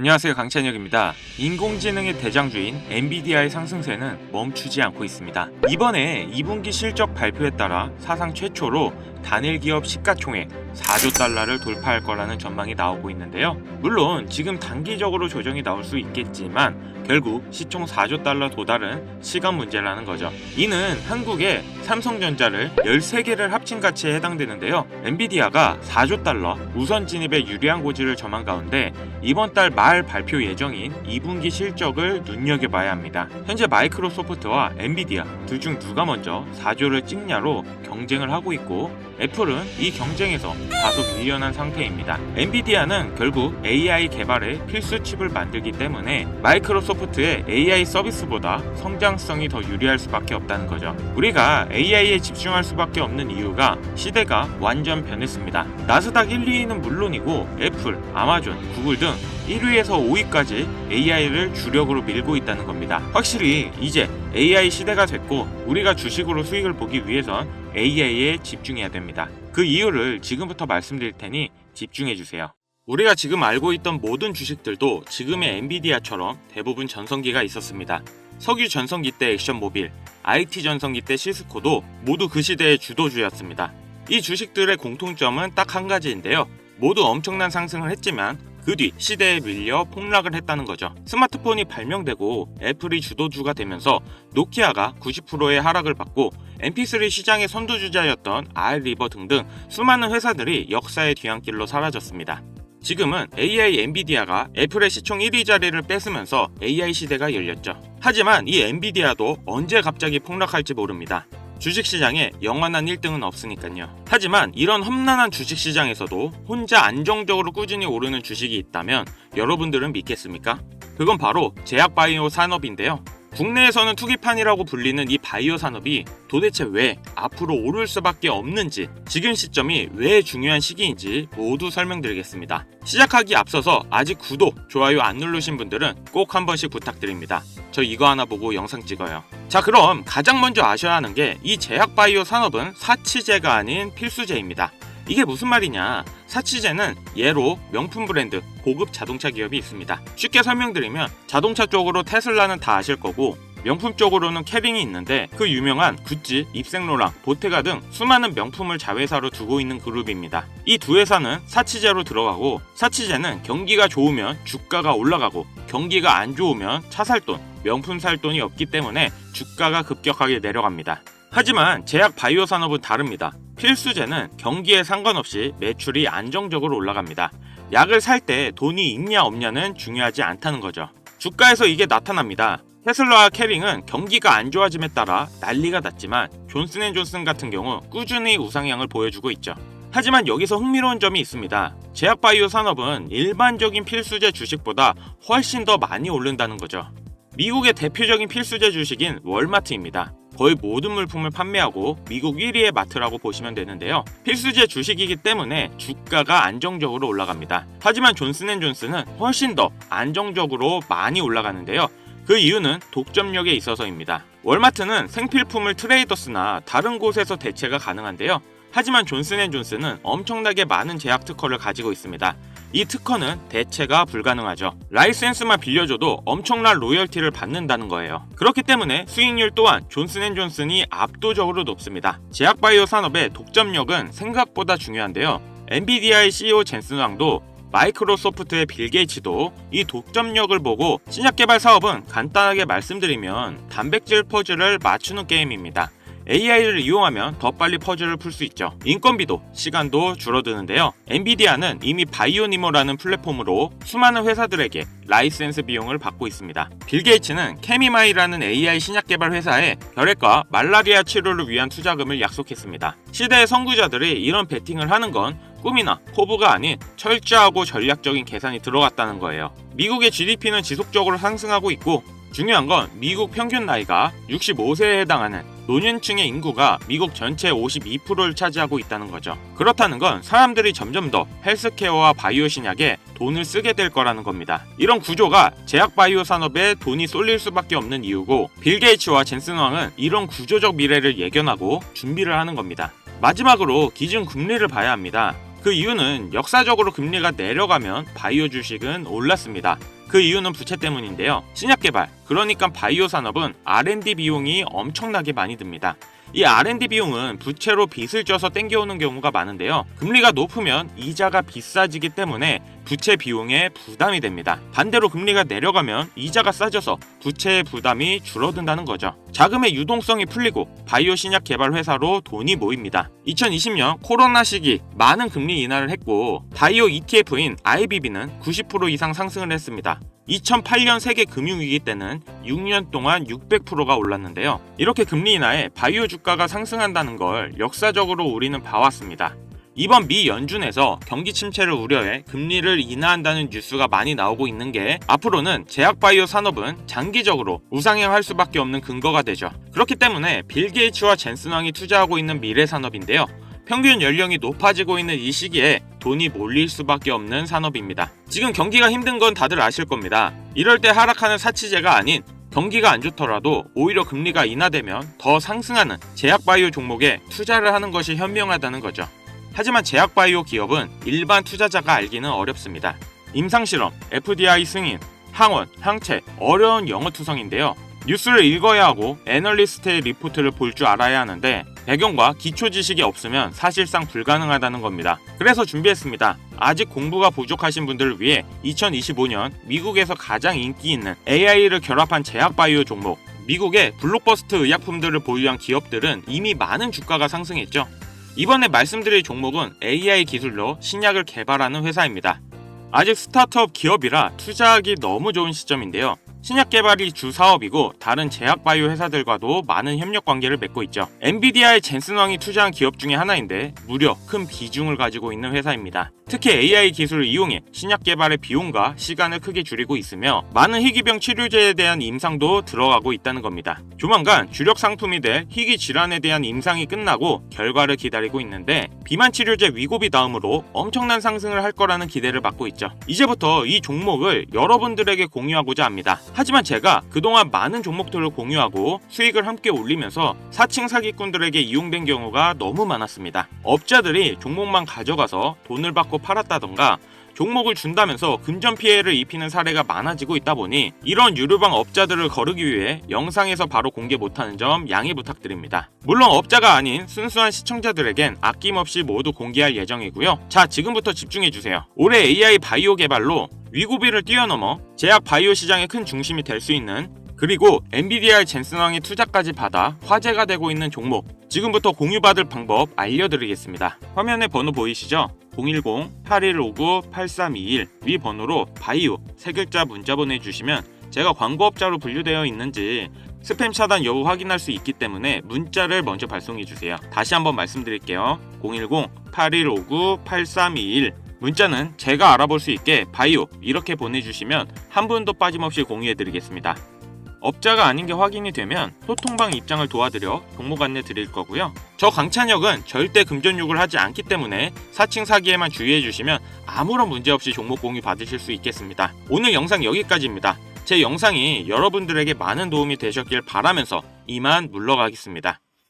안녕하세요 강찬혁입니다. 인공지능의 대장주인 엔비디아의 상승세는 멈추지 않고 있습니다. 이번에 2분기 실적 발표에 따라 사상 최초로 단일 기업 시가총액 4조 달러를 돌파할 거라는 전망이 나오고 있는데요. 물론 지금 단기적으로 조정이 나올 수 있겠지만 결국 시총 4조 달러 도달은 시간 문제라는 거죠. 이는 한국의 삼성전자를 13개를 합친 가치에 해당되는데요. 엔비디아가 4조 달러 우선 진입에 유리한 고지를 점한 가운데 이번 달 말 발표 예정인 2분기 실적을 눈여겨봐야 합니다. 현재 마이크로소프트와 엔비디아 둘 중 누가 먼저 4조를 찍냐로 경쟁을 하고 있고 애플은 이 경쟁에서 다소 밀려난 상태입니다. 엔비디아는 결국 AI 개발에 필수 칩을 만들기 때문에 마이크로소프트의 AI 서비스보다 성장성이 더 유리할 수밖에 없다는 거죠. 우리가 AI에 집중할 수밖에 없는 이유가 시대가 완전 변했습니다. 나스닥 1, 2위는 물론이고 애플, 아마존, 구글 등 1위에서 5위까지 AI를 주력으로 밀고 있다는 겁니다. 확실히 이제 AI 시대가 됐고 우리가 주식으로 수익을 보기 위해선 AI에 집중해야 됩니다. 그 이유를 지금부터 말씀드릴 테니 집중해 주세요. 우리가 지금 알고 있던 모든 주식들도 지금의 엔비디아처럼 대부분 전성기가 있었습니다. 석유 전성기 때 액션모빌, IT 전성기 때 시스코도 모두 그 시대의 주도주였습니다. 이 주식들의 공통점은 딱 한 가지인데요. 모두 엄청난 상승을 했지만 그 뒤 시대에 밀려 폭락을 했다는 거죠. 스마트폰이 발명되고 애플이 주도주가 되면서 노키아가 90%의 하락을 받고 MP3 시장의 선두주자였던 알리버 등등 수많은 회사들이 역사의 뒤안길로 사라졌습니다. 지금은 AI 엔비디아가 애플의 시총 1위 자리를 뺏으면서 AI 시대가 열렸죠. 하지만 이 엔비디아도 언제 갑자기 폭락할지 모릅니다. 주식시장에 영원한 1등은 없으니까요. 하지만 이런 험난한 주식시장에서도 혼자 안정적으로 꾸준히 오르는 주식이 있다면 여러분들은 믿겠습니까? 그건 바로 제약바이오 산업인데요. 국내에서는 투기판이라고 불리는 이 바이오 산업이 도대체 왜 앞으로 오를 수밖에 없는지 지금 시점이 왜 중요한 시기인지 모두 설명드리겠습니다. 시작하기 앞서서 아직 구독, 좋아요 안 누르신 분들은 꼭 한 번씩 부탁드립니다. 저 이거 하나 보고 영상 찍어요. 자 그럼 가장 먼저 아셔야 하는 게 이 제약 바이오 산업은 사치제가 아닌 필수제입니다. 이게 무슨 말이냐? 사치제는 예로 명품 브랜드, 고급 자동차 기업이 있습니다. 쉽게 설명드리면 자동차 쪽으로 테슬라는 다 아실 거고 명품 쪽으로는 캐링이 있는데 그 유명한 구찌, 입생로랑, 보테가 등 수많은 명품을 자회사로 두고 있는 그룹입니다. 이 두 회사는 사치제로 들어가고 사치제는 경기가 좋으면 주가가 올라가고 경기가 안 좋으면 차 살 돈, 명품 살 돈이 없기 때문에 주가가 급격하게 내려갑니다. 하지만 제약 바이오 산업은 다릅니다. 필수제는 경기에 상관없이 매출이 안정적으로 올라갑니다. 약을 살 때 돈이 있냐 없냐는 중요하지 않다는 거죠. 주가에서 이게 나타납니다. 테슬라와 캐링은 경기가 안 좋아짐에 따라 난리가 났지만 존슨앤존슨 같은 경우 꾸준히 우상향을 보여주고 있죠. 하지만 여기서 흥미로운 점이 있습니다. 제약바이오 산업은 일반적인 필수제 주식보다 훨씬 더 많이 오른다는 거죠. 미국의 대표적인 필수제 주식인 월마트입니다. 거의 모든 물품을 판매하고 미국 1위의 마트라고 보시면 되는데요. 필수제 주식이기 때문에 주가가 안정적으로 올라갑니다. 하지만 존슨앤존슨은 훨씬 더 안정적으로 많이 올라가는데요. 그 이유는 독점력에 있어서입니다. 월마트는 생필품을 트레이더스나 다른 곳에서 대체가 가능한데요. 하지만 존슨앤존슨은 엄청나게 많은 제약 특허를 가지고 있습니다. 이 특허는 대체가 불가능하죠. 라이센스만 빌려줘도 엄청난 로열티를 받는다는 거예요. 그렇기 때문에 수익률 또한 존슨앤존슨이 압도적으로 높습니다. 제약 바이오 산업의 독점력은 생각보다 중요한데요. 엔비디아의 CEO 젠슨 왕도 마이크로소프트의 빌 게이츠도 이 독점력을 보고 신약 개발 사업은 간단하게 말씀드리면 단백질 퍼즐을 맞추는 게임입니다. AI를 이용하면 더 빨리 퍼즐을 풀 수 있죠. 인건비도 시간도 줄어드는데요. 엔비디아는 이미 바이오니모라는 플랫폼으로 수많은 회사들에게 라이센스 비용을 받고 있습니다. 빌 게이츠는 케미마이라는 AI 신약 개발 회사에 혈액과 말라리아 치료를 위한 투자금을 약속했습니다. 시대의 선구자들이 이런 베팅을 하는 건 꿈이나 포부가 아닌 철저하고 전략적인 계산이 들어갔다는 거예요. 미국의 GDP는 지속적으로 상승하고 있고 중요한 건 미국 평균 나이가 65세에 해당하는 노년층의 인구가 미국 전체 52%를 차지하고 있다는 거죠. 그렇다는 건 사람들이 점점 더 헬스케어와 바이오 신약에 돈을 쓰게 될 거라는 겁니다. 이런 구조가 제약 바이오 산업에 돈이 쏠릴 수밖에 없는 이유고 빌 게이츠와 젠슨 왕은 이런 구조적 미래를 예견하고 준비를 하는 겁니다. 마지막으로 기준 금리를 봐야 합니다. 그 이유는 역사적으로 금리가 내려가면 바이오 주식은 올랐습니다. 그 이유는 부채 때문인데요. 신약 개발, 그러니까 바이오 산업은 R&D 비용이 엄청나게 많이 듭니다. 이 R&D 비용은 부채로 빚을 져서 땡겨오는 경우가 많은데요. 금리가 높으면 이자가 비싸지기 때문에 부채 비용에 부담이 됩니다. 반대로 금리가 내려가면 이자가 싸져서 부채의 부담이 줄어든다는 거죠. 자금의 유동성이 풀리고 바이오 신약 개발 회사로 돈이 모입니다. 2020년 코로나 시기 많은 금리 인하를 했고 바이오 ETF인 IBB는 90% 이상 상승을 했습니다. 2008년 세계 금융위기 때는 6년 동안 600%가 올랐는데요. 이렇게 금리 인하에 바이오 주가가 상승한다는 걸 역사적으로 우리는 봐왔습니다. 이번 미 연준에서 경기 침체를 우려해 금리를 인하한다는 뉴스가 많이 나오고 있는 게 앞으로는 제약 바이오 산업은 장기적으로 우상향할 수밖에 없는 근거가 되죠. 그렇기 때문에 빌 게이츠와 젠슨 왕이 투자하고 있는 미래 산업인데요. 평균 연령이 높아지고 있는 이 시기에 돈이 몰릴 수밖에 없는 산업입니다. 지금 경기가 힘든 건 다들 아실 겁니다. 이럴 때 하락하는 사치제가 아닌 경기가 안 좋더라도 오히려 금리가 인하되면 더 상승하는 제약바이오 종목에 투자를 하는 것이 현명하다는 거죠. 하지만 제약바이오 기업은 일반 투자자가 알기는 어렵습니다. 임상실험, FDI 승인, 항원, 항체, 어려운 영어 투성인데요. 뉴스를 읽어야 하고 애널리스트의 리포트를 볼 줄 알아야 하는데 배경과 기초 지식이 없으면 사실상 불가능하다는 겁니다. 그래서 준비했습니다. 아직 공부가 부족하신 분들을 위해 2025년 미국에서 가장 인기 있는 AI를 결합한 제약 바이오 종목 미국의 블록버스트 의약품들을 보유한 기업들은 이미 많은 주가가 상승했죠. 이번에 말씀드릴 종목은 AI 기술로 신약을 개발하는 회사입니다. 아직 스타트업 기업이라 투자하기 너무 좋은 시점인데요. 신약 개발이 주 사업이고 다른 제약 바이오 회사들과도 많은 협력 관계를 맺고 있죠. 엔비디아의 젠슨 왕이 투자한 기업 중에 하나인데 무려 큰 비중을 가지고 있는 회사입니다. 특히 AI 기술을 이용해 신약 개발의 비용과 시간을 크게 줄이고 있으며 많은 희귀병 치료제에 대한 임상도 들어가고 있다는 겁니다. 조만간 주력 상품이 될 희귀 질환에 대한 임상이 끝나고 결과를 기다리고 있는데 비만 치료제 위고비 다음으로 엄청난 상승을 할 거라는 기대를 받고 있죠. 이제부터 이 종목을 여러분들에게 공유하고자 합니다. 하지만 제가 그동안 많은 종목들을 공유하고 수익을 함께 올리면서 사칭 사기꾼들에게 이용된 경우가 너무 많았습니다. 업자들이 종목만 가져가서 돈을 받고 팔았다던가 종목을 준다면서 금전 피해를 입히는 사례가 많아지고 있다 보니 이런 유료방 업자들을 거르기 위해 영상에서 바로 공개 못하는 점 양해 부탁드립니다. 물론 업자가 아닌 순수한 시청자들에겐 아낌없이 모두 공개할 예정이고요. 자, 지금부터 집중해주세요. 올해 AI 바이오 개발로 위고비를 뛰어넘어 제약 바이오 시장의 큰 중심이 될 수 있는 그리고 엔비디아의 젠슨왕의 투자까지 받아 화제가 되고 있는 종목 지금부터 공유받을 방법 알려드리겠습니다. 화면에 번호 보이시죠? 010-8159-8321 위 번호로 바이오 세 글자 문자 보내주시면 제가 광고업자로 분류되어 있는지 스팸 차단 여부 확인할 수 있기 때문에 문자를 먼저 발송해 주세요. 다시 한번 말씀드릴게요. 010-8159-8321 문자는 제가 알아볼 수 있게 바이오 이렇게 보내주시면 한 분도 빠짐없이 공유해 드리겠습니다. 업자가 아닌 게 확인이 되면 소통방 입장을 도와드려 종목 안내 드릴 거고요. 저 강찬혁은 절대 금전욕을 하지 않기 때문에 사칭 사기에만 주의해 주시면 아무런 문제 없이 종목 공유 받으실 수 있겠습니다. 오늘 영상 여기까지입니다. 제 영상이 여러분들에게 많은 도움이 되셨길 바라면서 이만 물러가겠습니다.